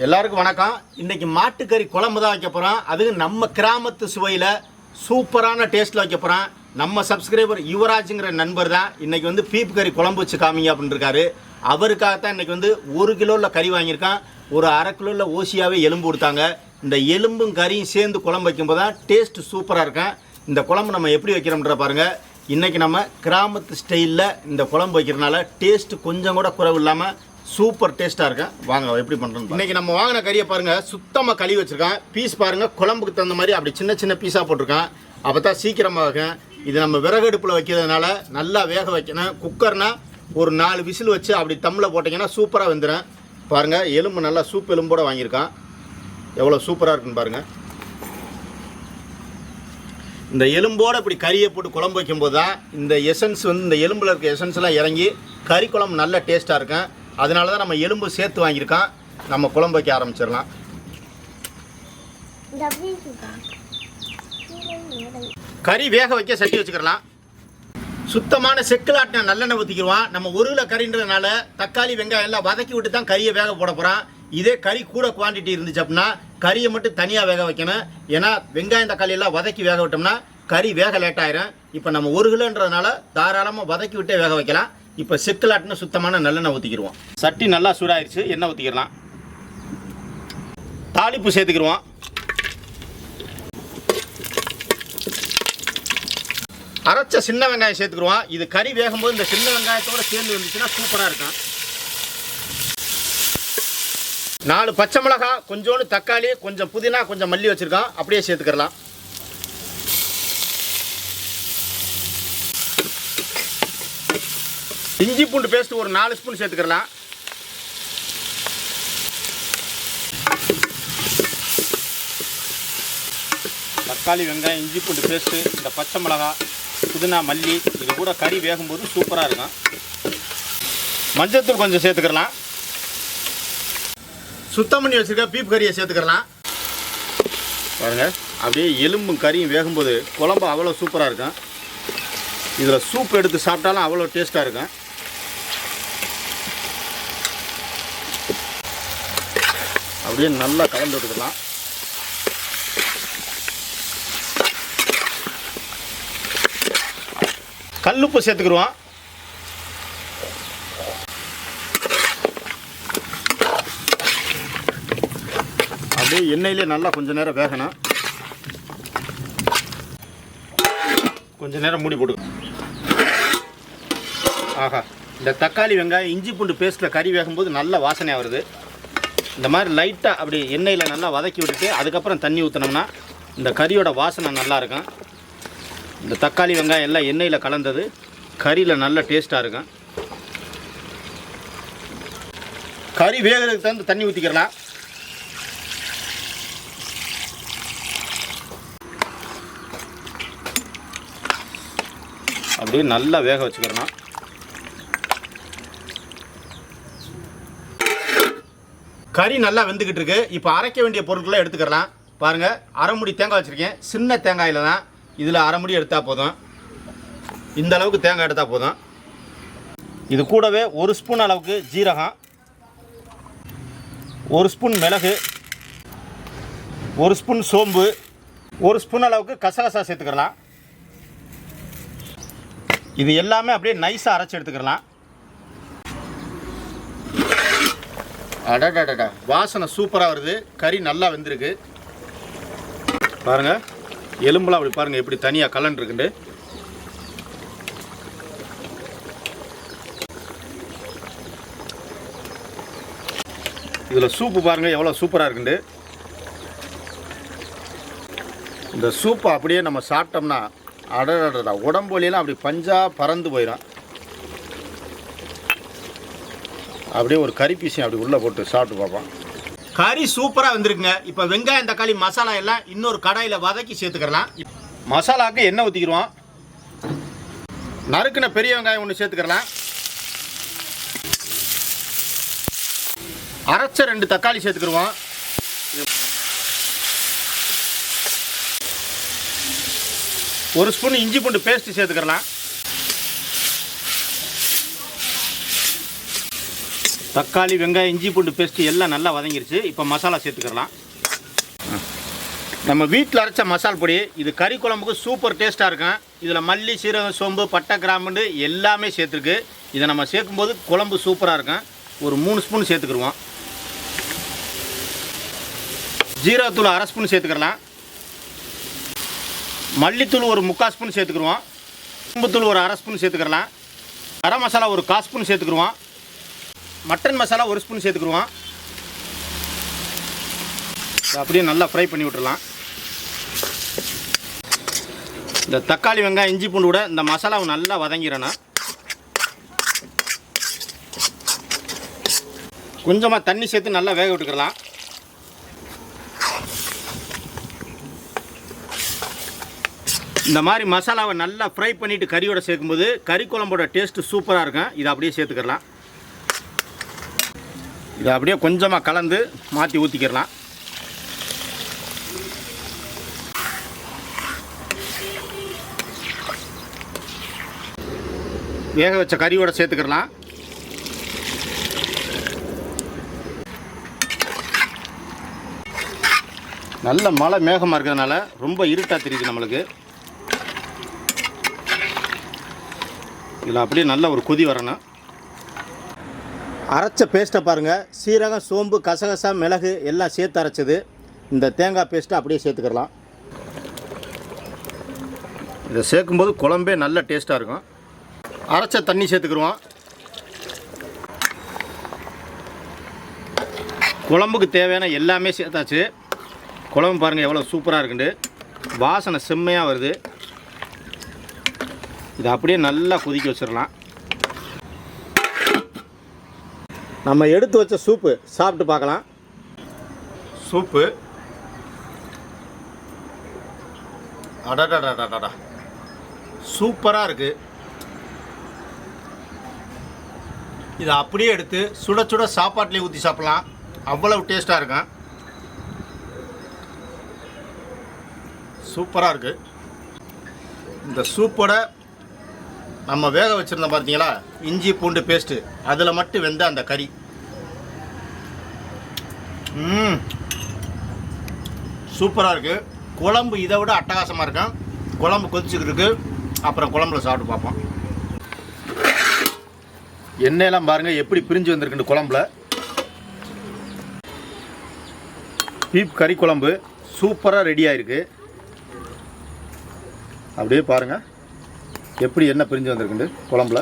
எல்லாருக்கும் வணக்கம். இன்னைக்கு மாட்டுக்கறி குழம்பு தான் வைக்க போகிறோம் அதுவும் நம்ம கிராமத்து சுவையில் சூப்பரான டேஸ்ட்டில் வைக்க போகிறோம் நம்ம சப்ஸ்கிரைபர் யுவராஜுங்கிற நண்பர் தான். இன்றைக்கி வந்து பீப் கறி குழம்பு வச்சு காமிங்க அப்படின்னு இருக்காரு. அவருக்காகத்தான் இன்றைக்கி வந்து ஒரு கிலோவில் கறி வாங்கியிருக்கான். ஒரு அரை கிலோவில் ஓசியாகவே எலும்பு கொடுத்தாங்க. இந்த எலும்பும் கறியும் சேர்ந்து குழம்பு வைக்கும்போது தான் டேஸ்ட்டு சூப்பராக இருக்கும். இந்த குழம்பு நம்ம எப்படி வைக்கிறோம்ன்ற பாருங்கள் இன்றைக்கி நம்ம கிராமத்து ஸ்டைலில் இந்த குழம்பு வைக்கிறனால டேஸ்ட்டு கொஞ்சம் கூட குறைவு இல்லாமல் சூப்பர் டேஸ்ட்டாக இருக்கும் வாங்க எப்படி பண்ணுறோம் இன்னைக்கு நம்ம வாங்கின கறியை பாருங்க சுத்தமாக கழுவி வச்சிருக்கேன். பீஸ் பாருங்க குழம்புக்கு தகுந்த மாதிரி அப்படி சின்ன சின்ன பீஸாக போட்டிருக்கேன். அப்போ தான் சீக்கிரமாக இது நம்ம விறகடுப்பில் வைக்கிறதுனால நல்லா வேக வைக்கணும். குக்கர்னா ஒரு நாலு விசில் வச்சு அப்படி தம்மில் போட்டிங்கன்னா சூப்பராக வந்துடும் பாருங்கள் எலும்பு நல்லா சூப் எலும்போடு வாங்கியிருக்கான். எவ்வளோ சூப்பராக இருக்குன்னு பாருங்கள் இந்த எலும்போடு இப்படி கறியை போட்டு குழம்பு வைக்கும்போது தான் இந்த எசன்ஸ் வந்து இந்த எலும்பில் இருக்க எசன்ஸ் எல்லாம் இறங்கி கறி குழம்பு நல்ல டேஸ்ட்டாக இருக்கும். அதனால தான் நம்ம எலும்பு சேர்த்து வாங்கியிருக்கோம் நம்ம குழம்பு வைக்க ஆரம்பிச்சிடலாம். கறி வேக வைக்க சட்டி வச்சுக்கிறலாம். சுத்தமான செக்கில் ஆட்டின நல்லெண்ணெய் ஊற்றிக்கிடுவான் நம்ம ஒரு கிலோ கறின்றதுனால தக்காளி வெங்காயம் எல்லாம் வதக்கி விட்டு தான் கறியை வேக போட போகிறோம் இதே கறி கூட குவான்டிட்டி இருந்துச்சு அப்படின்னா கறியை மட்டும் தனியாக வேக வைக்கணும். ஏன்னா வெங்காயம் தக்காளி எல்லாம் வதக்கி வேக விட்டோம்னா கறி வேக லேட் ஆயிரும். இப்போ நம்ம ஒரு கிலோன்றதுனால தாராளமாக வதக்கி விட்டே வேக வைக்கலாம். இப்போ செக்கில் சுத்தமான நல்லெண்ணெய் ஊற்றிக்கிடுவோம் சட்டி நல்லா சூடாயிருச்சு எண்ணெய் ஊற்றிக்கிடலாம் தாளிப்பு சேர்த்துக்கிடுவோம் அரைச்ச சின்ன வெங்காயம் சேர்த்துக்கிடுவோம் இது கறி வேகும்போது இந்த சின்ன வெங்காயத்தோட சேர்ந்து வந்துச்சுன்னா சூப்பராக இருக்கும். நாலு பச்சை மிளகாய் கொஞ்சோண்டு தக்காளி கொஞ்சம் புதினா கொஞ்சம் மல்லி வச்சுருக்கோம். அப்படியே சேர்த்துக்கிறலாம் இஞ்சி பூண்டு பேஸ்ட் ஒரு நாலு ஸ்பூன் சேர்த்துக்கலாம். தக்காளி வெங்காயம் இஞ்சி பூண்டு பேஸ்ட்டு இந்த பச்சை மிளகாய் புதினா மல்லி இது கூட கறி வேகும்போது சூப்பராக இருக்கும். மஞ்சத்தூள் கொஞ்சம் சேர்த்துக்கலாம். சுத்தம் பண்ணி வச்சுருக்க பீப் கறியை சேர்த்துக்கலாம். பாருங்க அப்படியே எலும்பும் கறியும் வேகும்போது குழம்பு அவ்வளோ சூப்பராக இருக்கும். இதில் சூப் எடுத்து சாப்பிட்டாலும் அவ்வளோ டேஸ்ட்டாக இருக்கும். அப்படியே நல்லா கலந்து விட்டுக்கலாம் கல்லுப்பு சேர்த்துக்கிடுவோம். அப்படியே எண்ணெயிலே நல்லா கொஞ்சம் நேரம் வேகணும். கொஞ்ச நேரம் மூடி போட்டு ஆஹா இந்த தக்காளி வெங்காயம் இஞ்சி பூண்டு பேஸ்ட்டில் கறி வேகும்போது நல்ல வாசனையாக வருது. இந்த மாதிரி லைட்டாக அப்படி எண்ணெயில் நல்லா வதக்கி விட்டுட்டு அதுக்கப்புறம் தண்ணி ஊற்றினோம்னா இந்த கறியோட வாசனை நல்லா இருக்கும். இந்த தக்காளி வெங்காயம் எல்லாம் எண்ணெயில் கலந்தது. கறியில் நல்ல டேஸ்ட்டாக இருக்கும். கறி வேகிறதுக்கு தகுந்த தண்ணி ஊற்றிக்கிறலாம் அப்படியே நல்லா வேக வச்சுக்கிறணும் கறி நல்லா வெந்துக்கிட்டு இருக்கு இப்போ அரைக்க வேண்டிய பொருட்களை எடுத்துக்கலாம் பாருங்க அரைமுடி தேங்காய் வச்சுருக்கேன். சின்ன தேங்காயில் தான் இதில் அரைமுடி எடுத்தால் போதும். இந்த அளவுக்கு தேங்காய் எடுத்தால் போதும். இது கூடவே ஒரு ஸ்பூன் அளவுக்கு ஜீரகம். ஒரு ஸ்பூன் மிளகு. ஒரு ஸ்பூன் சோம்பு. ஒரு ஸ்பூன் அளவுக்கு கசகசா சேர்த்துக்கலாம் இது எல்லாமே அப்படியே நைஸாக அரைச்சி எடுத்துக்கலாம் அடடடடா. வாசனை சூப்பராக வருது. கறி நல்லா வெந்திருக்கு. பாருங்கள் எலும்புலாம் அப்படி பாருங்கள் எப்படி தனியாக கலண்டிருக்குண்டு இதில் சூப்பு பாருங்கள் எவ்வளோ சூப்பராக இருக்குண்டு. இந்த சூப்பை அப்படியே நம்ம சாப்பிட்டோம்னா அடடடா உடம்பு வழியெல்லாம் அப்படி பஞ்சா பறந்து போயிடும். அப்படியே ஒரு கறி பீஸையும் அப்படி உள்ளே போட்டு சாப்பிட்டு பார்ப்போம். கறி சூப்பராக வந்திருக்குங்க. இப்போ வெங்காயம் தக்காளி மசாலா எல்லாம் இன்னொரு கடாயில் வதக்கி சேர்த்துக்கிறலாம். மசாலாவுக்கு எண்ணெய் ஊற்றிக்கிறோம் நறுக்குன பெரிய வெங்காயம் ஒன்று சேர்த்துக்கிறலாம். அரைச்ச ரெண்டு தக்காளி சேர்த்துக்கிடுவோம் ஒரு ஸ்பூன் இஞ்சி பூண்டு பேஸ்ட் சேர்த்துக்கிறலாம். தக்காளி வெங்காயம் இஞ்சி பூண்டு பேஸ்ட்டு எல்லாம் நல்லா வதங்கிருச்சு. இப்போ மசாலா சேர்த்துக்கலாம். நம்ம வீட்டில் அரைச்ச மசால் பொடி இது கறி குழம்புக்கு சூப்பர் டேஸ்ட்டாக இருக்கும். இதில் மல்லி சீரகம் சோம்பு பட்டை கிராம்புண்டு எல்லாமே சேர்த்துருக்கு. இதை நம்ம சேர்க்கும்போது குழம்பு சூப்பராக இருக்கும். ஒரு மூணு ஸ்பூன் சேர்த்துக்கிடுவோம். ஜீரகத்தூள் அரை ஸ்பூன் சேர்த்துக்கலாம். மல்லித்தூள் ஒரு முக்கால் ஸ்பூன் சேர்த்துக்கிடுவோம். கும்புத்தூள் ஒரு அரை ஸ்பூன் சேர்த்துக்கலாம். கரம் மசாலா ஒரு கால் ஸ்பூன் சேர்த்துக்கிடுவோம். மட்டன் மசாலா ஒரு ஸ்பூன் சேர்த்துக்குருவோம் அப்படியே நல்லா ஃப்ரை பண்ணி விட்டுடலாம். இந்த தக்காளி வெங்காயம் இஞ்சி பூண்டு கூட இந்த மசாலாவை நல்லா வதங்கிறேண்ணா கொஞ்சமாக தண்ணி சேர்த்து நல்லா வேக விட்டுக்கலாம் இந்த மாதிரி மசாலாவை நல்லா ஃப்ரை பண்ணிவிட்டு கறியோட சேர்க்கும்போது கறி குழம்போட டேஸ்ட்டு சூப்பராக இருக்கும். இதை அப்படியே சேர்த்துக்கலாம் இதை அப்படியே கொஞ்சமாக கலந்து மாற்றி ஊற்றிக்கிடலாம் வேக வச்ச கறியோடு சேர்த்துக்கிடலாம். நல்ல மழை மேகமாக இருக்கிறதுனால ரொம்ப இருட்டாக தெரியுது நம்மளுக்கு. இதில் அப்படியே நல்ல ஒரு கொதி வரணும். அரைச்ச பேஸ்ட்டை பாருங்கள் சீரகம் சோம்பு கசகசா மிளகு எல்லாம் சேர்த்து அரைச்சது. இந்த தேங்காய் பேஸ்ட்டை அப்படியே சேர்த்துக்கிடலாம். இதை சேர்க்கும்போது குழம்பே நல்ல டேஸ்ட்டாக இருக்கும். அரைச்ச தண்ணி சேர்த்துக்கிடுவோம். குழம்புக்கு தேவையான எல்லாமே சேர்த்தாச்சு. குழம்பு பாருங்கள் எவ்வளோ சூப்பராக இருக்குண்டு. வாசனை செம்மையாக வருது. இதை அப்படியே நல்லா கொதிக்க வச்சிடலாம். நம்ம எடுத்து வச்ச சூப்பு. சாப்பிட்டு பார்க்கலாம். சூப்பு. அடடடடடடா சூப்பராக இருக்குது இதை அப்படியே எடுத்து சுட சுட சாப்பாட்டிலே ஊற்றி சாப்பிட்லாம். அவ்வளவு டேஸ்ட்டாக இருக்கும் சூப்பராக இருக்குது இந்த சூப்போட நம்ம வேக வச்சுருந்தோம் பார்த்தீங்களா இஞ்சி பூண்டு பேஸ்ட்டு அதில் மட்டும் வெந்த அந்த கறி. சூப்பராக இருக்குது குழம்பு இதை விட அட்டகாசமாக இருக்கும் குழம்பு கொதிச்சுக்கிட்டு இருக்கு. அப்புறம் குழம்புல சாப்பிட்டு பார்ப்போம். எண்ணெயெல்லாம் பாருங்கள் எப்படி பிரிஞ்சு வந்திருக்குன்னு குழம்புல. பீப் கறி குழம்பு சூப்பராக ரெடி ஆகிருக்கு அப்படியே பாருங்கள் எப்படி என்ன பிரிஞ்சு வந்திருக்குண்டு குழம்புல.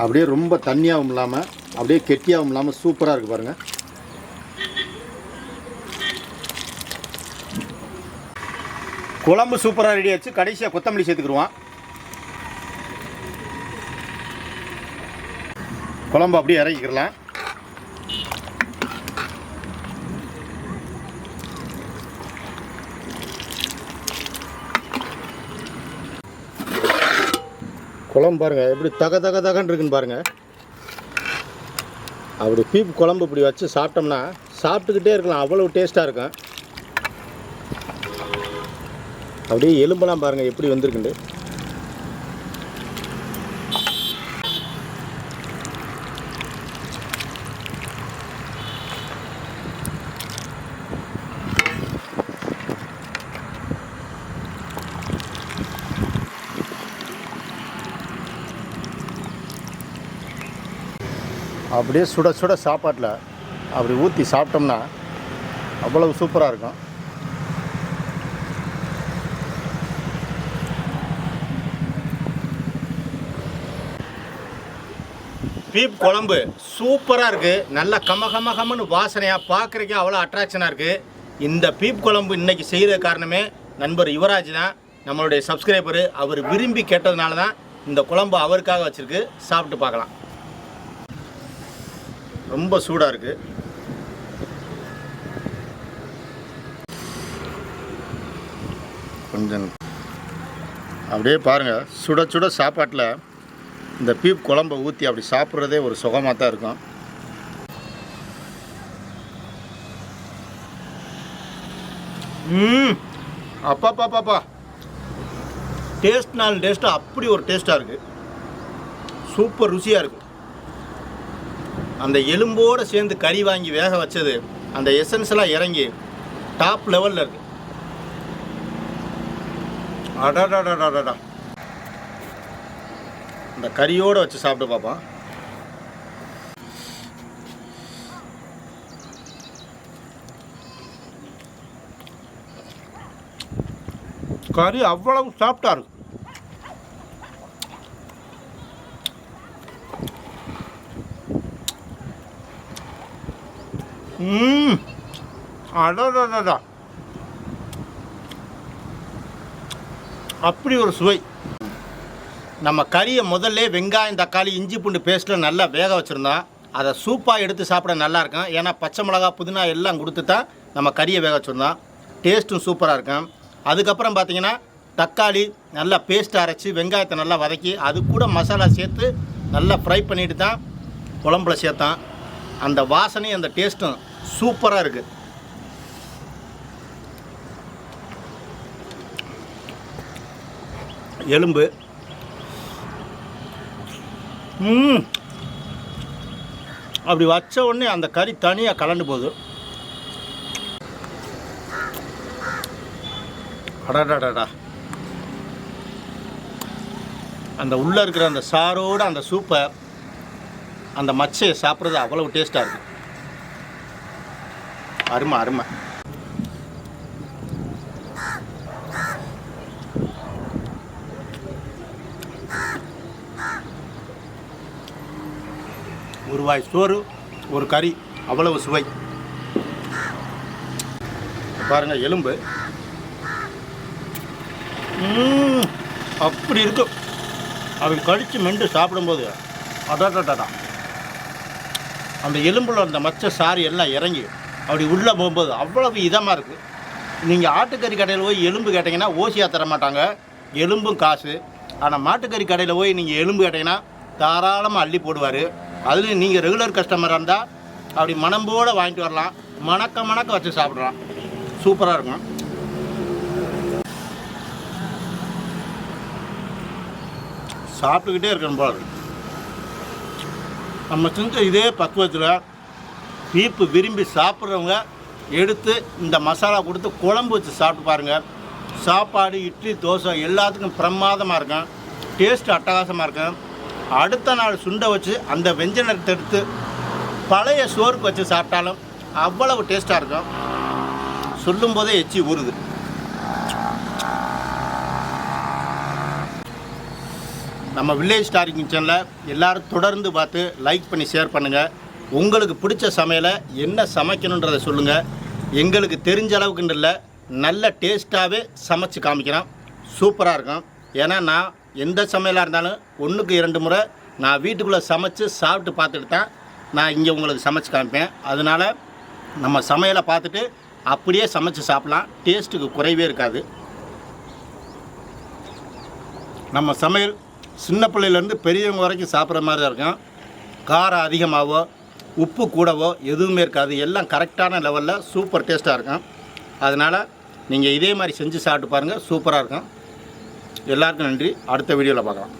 அப்படியே ரொம்ப தண்ணியாகவும் இல்லாமல் அப்படியே கெட்டியாகவும் இல்லாமல் சூப்பராக இருக்குது பாருங்கள் குழம்பு சூப்பராக ரெடி ஆச்சு. கடைசியாக கொத்தமல்லி சேர்த்துக்கிடுவோம். குழம்பு அப்படியே இறக்கிக்கலாம் குழம்பு பாருங்கள் எப்படி தக தக தகன்னு இருக்குன்னு பாருங்கள் அப்படி பீப் குழம்பு இப்படி வச்சு சாப்பிட்டோம்னா சாப்பிட்டுக்கிட்டே இருக்கலாம். அவ்வளோ டேஸ்ட்டாக இருக்கும். அப்படியே எலும்பெல்லாம் பாருங்கள் எப்படி வந்திருக்குண்டு அப்படியே சுட சுட சாப்பாட்டில் அப்படி ஊற்றி சாப்பிட்டோம்னா அவ்வளவு சூப்பராக இருக்கும். பீப் குழம்பு சூப்பராக இருக்குது நல்லா கம கம கமன்னு வாசனையாக பார்க்குறக்கே அவ்வளோ அட்ராக்ஷனாக இருக்குது இந்த பீப் குழம்பு இன்றைக்கி செய்கிற காரணமே நண்பர் யுவராஜ் தான். நம்மளுடைய சப்ஸ்கிரைபரு அவர் விரும்பி கேட்டதுனால தான் இந்த குழம்பு அவருக்காக வச்சுருக்கு. சாப்பிட்டு பார்க்கலாம். ரொம்ப சூடாக இருக்குது கொஞ்சம் அப்படியே பாருங்கள் சுட சுட சாப்பாட்டில் இந்த பீப் குழம்பை ஊற்றி அப்படி சாப்பிட்றதே ஒரு சுகமாக தான் இருக்கும். ம் அப்பாப்பாப்பாப்பா. டேஸ்ட் நாலு டேஸ்ட்டு அப்படி ஒரு டேஸ்ட்டாக இருக்குது சூப்பர் ருசியாக இருக்குது அந்த எலும்போடு சேர்ந்து கறி வாங்கி வேக வச்சது அந்த எசன்ஸ்லாம் இறங்கி டாப் லெவலில் இருக்கு. அடாடாடாடாடா இந்த கறியோடு வச்சு சாப்பிட்டு பார்ப்போம். கறி அவ்வளவு சாப்பிட்டா இருக்கு. அடடடடா அப்படி ஒரு சுவை. நம்ம கறியை முதல்ல வெங்காயம் தக்காளி இஞ்சி பூண்டு பேஸ்ட்டில் நல்லா வேக வச்சுருந்தோம் அதை சூப்பாக எடுத்து சாப்பிட நல்லாயிருக்கும் ஏன்னா பச்சை மிளகா புதினா எல்லாம் கொடுத்து தான் நம்ம கறியை வேக வச்சுருந்தோம் டேஸ்ட்டும் சூப்பராக இருக்கும். அதுக்கப்புறம் பார்த்தீங்கன்னா தக்காளி நல்லா பேஸ்ட் அரைச்சி வெங்காயத்தை நல்லா வதக்கி அது கூட மசாலா சேர்த்து நல்லா ஃப்ரை பண்ணிட்டு தான் குழம்புல சேர்த்தான். அந்த வாசனையும் அந்த டேஸ்ட்டும் சூப்பராக இருக்குது எலும்பு. அப்படி வச்ச உடனே அந்த கறி தனியாக கலண்டு போகுது. அடாடாடாடா. அந்த உள்ளே இருக்கிற அந்த சாரோடு அந்த சூப்பை அந்த மச்சையை சாப்பிட்றது அவ்வளவு டேஸ்ட்டாக இருக்கும் அருமை அருமை. ரூபாய் வாய் சோறு ஒரு கறி அவ்வளவு சுவை. பாருங்கள் எலும்பு. அப்படி இருக்கும் அவங்க கடித்து மெண்டு சாப்பிடும்போது அடாடாடா அந்த எலும்பில் அந்த மச்ச சாரி எல்லாம் இறங்கி அப்படி உள்ளே போகும்போது அவ்வளவு இதமாக இருக்குது நீங்கள் ஆட்டுக்கறி கடையில் போய் எலும்பு கேட்டிங்கன்னா ஓசியாக தர மாட்டாங்க. எலும்பும் காசு. ஆனால் மாட்டுக்கறி கடையில் போய் நீங்கள் எலும்பு கேட்டிங்கன்னா தாராளமாக அள்ளி போடுவார். அதுலேயும் நீங்கள் ரெகுலர் கஸ்டமராக இருந்தால் அப்படி மனம்போட வாங்கிட்டு வரலாம். மணக்க மணக்க வச்சு சாப்பிட்றலாம் சூப்பராக இருக்கும். சாப்பிட்டுக்கிட்டே இருக்கணும் போல நம்ம செஞ்ச இதே பக்குவத்தில் பீப்பு விரும்பி சாப்பிட்றவங்க எடுத்து இந்த மசாலா கொடுத்து குழம்பு வச்சு சாப்பிட்டு பாருங்கள் சாப்பாடு இட்லி தோசை எல்லாத்துக்கும் பிரமாதமாக இருக்கும். டேஸ்ட் அட்டகாசமாக இருக்கும். அடுத்த நாள் சுண்டை வச்சு அந்த வெஞ்சனத்தை எடுத்து பழைய சோறுக்கு வச்சு சாப்பிட்டாலும் அவ்வளவு டேஸ்ட்டாக இருக்கும். சொல்லும்போதே எச்சி ஊறுது. நம்ம வில்லேஜ் ஸ்டாரிங் கிச்சனில் எல்லாரும் தொடர்ந்து பார்த்து லைக் பண்ணி ஷேர் பண்ணுங்கள் உங்களுக்கு பிடிச்ச சமையலை என்ன சமைக்கணுன்றதை சொல்லுங்கள் எங்களுக்கு தெரிஞ்ச அளவுக்குன்னு இல்லை நல்ல டேஸ்ட்டாகவே சமைச்சு காமிக்கிறோம் சூப்பராக இருக்கும் ஏன்னா நான் எந்த சமையலாக இருந்தாலும் ஒன்றுக்கு இரண்டு முறை நான் வீட்டுக்குள்ளே சமைச்சு சாப்பிட்டு பார்த்துட்டு தான் நான் இங்கே உங்களுக்கு சமைச்சு காமிப்பேன். அதனால் நம்ம சமையலை பார்த்துட்டு அப்படியே சமைச்சு சாப்பிட்லாம். டேஸ்ட்டுக்கு குறைவே இருக்காது. நம்ம சமையல் சின்ன பிள்ளையிலேருந்து பெரியவங்க வரைக்கும் சாப்பிட்ற மாதிரி தான் இருக்கும். காரம் அதிகமாகவோ உப்பு கூடவோ எதுவுமே இருக்காது. எல்லாம் கரெக்டான லெவலில் சூப்பர் டேஸ்ட்டாக இருக்கும். அதனால் நீங்கள் இதே மாதிரி செஞ்சு சாப்பிட்டு பாருங்கள் சூப்பராக இருக்கும். எல்லாருக்கும் நன்றி. அடுத்த வீடியோவில் பார்க்கலாம்.